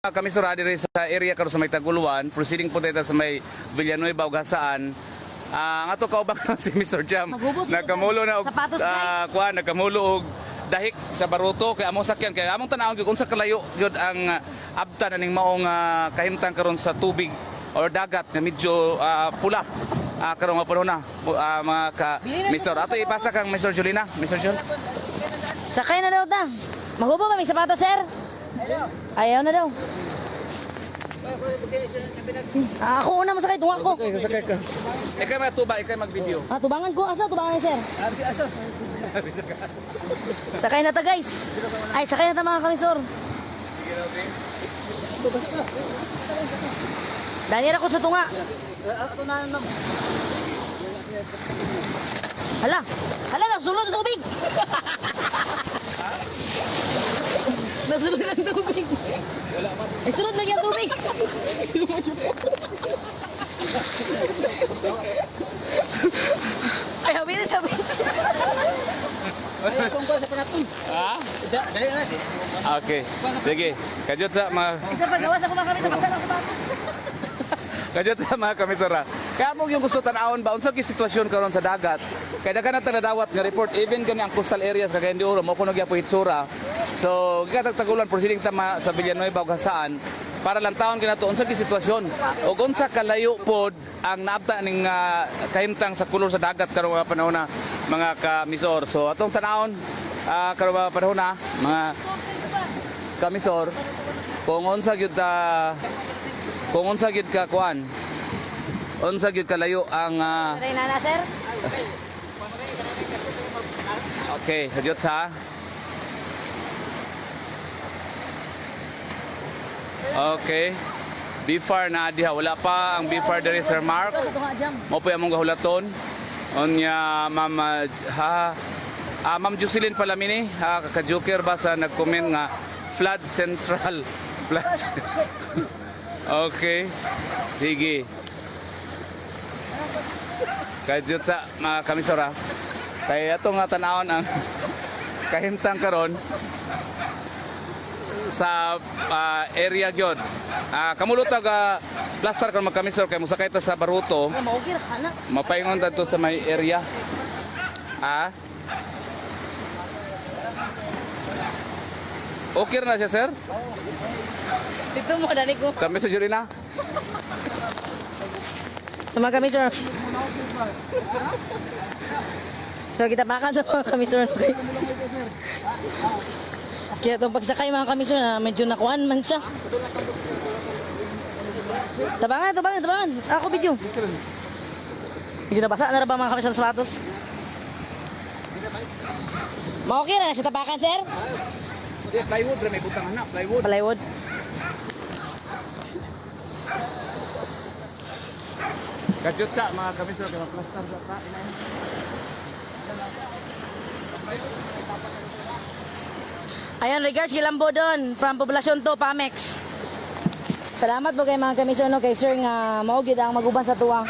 mga kami sura diri sa area karon sa may Taguluan, proceeding po tayo sa may Villanueva ug Hasaan. Ah, nga to kaubang si Mr. Jam. Nakamulo na og Sapatos, ah, kuan nakamulo og dahik sa baruto kay among sakyan kay among tanawon gyud unsa kalayo gyud ang ah, abtan aning maong ah, kahimtang karon sa tubig or dagat nga medyo ah, pula. Ah, karon nga panahon na ah, mga ka Mr. Ato ipasa kang Mr. Julina, Mr. Jul. Sakay na daw ta. Maghubo ba may sapatos, sir? Ayaw na daw. Ah, ako una masakay, tunga ko. Okay, sakay ka. Ikay matuba, ikay mag-video. Ah, tubangan ko. Asa, tubangan ni sir. Sakay na ta, guys. Ay, sakay na ta mga kamisor. Daniel ako sa tunga. Hala, hala, nasulod ang tubig. nasulod ang tubig. Ay, sunod lagi ang tubig. Ay, habi na sabi. Ha? Okay. Sige. Kajot sa mga Isa pa, gawas ako mga kami sa pasal ako kajot sa mga kamisora. Kaya mo yung gusto tanawon ba unsa gi sitwasyon karon sa dagat? Kaya daghan na tanadawat nga report even kani ang coastal areas kagaya di Oro mo kuno gyapon itsura. So, gigatagtagulan proceeding tama sa Villanueva ug Hasaan para lang taon kinato unsa gi sitwasyon ug unsa kalayo pod ang naabta ning ah, kahimtang sa kulor sa dagat karong mga panahon na mga kamisor. So, atong tanawon ah, karong mga panahon na mga kamisor kung unsa gyud ta kung unsa gyud ka kuan unsa gyud kalayo ang ah, Taray na sir. okay hadyot sa Okay. Before na diha wala pa ang before diri Sir Mark. Mo po among gahulaton. Onya Ma'am ah, ha ah, Ma'am Jocelyn Palamini, ha ka-joker ba sa nag-comment nga flood central. Flood. okay. Sige. Kajut sa mga kamisora. Kaya ato nga tanawon ang kahimtang karon sa ah, area gyud. Ah, kamulot taga plaster kon magkamisor kay musakay ta sa Baruto. Mapaingon tanto sa may area. Ah? Okay na siya, sir? Dito mo, dali ko. Sa message rin na? Sa mga kamisor. So, kita pakan sa mga kamisor. Kaya itong pagsakay mga kamisor na medyo nakuhan man siya. Tabangan, tabangan, tabangan. Ako video. Medyo nabasa na ba mga kamisor sa sapatos? Ma-okay na sa tapakan, sir? Plywood, may butang anak, plywood. Plywood. Kajut sa mga kamisor, kaya plaster sa ta. Ayan, regards kay Lambo doon, from Poblacion to Pamex. Salamat po kay mga kamisyon no, kay sir nga maugid ang maguban sa tuwa.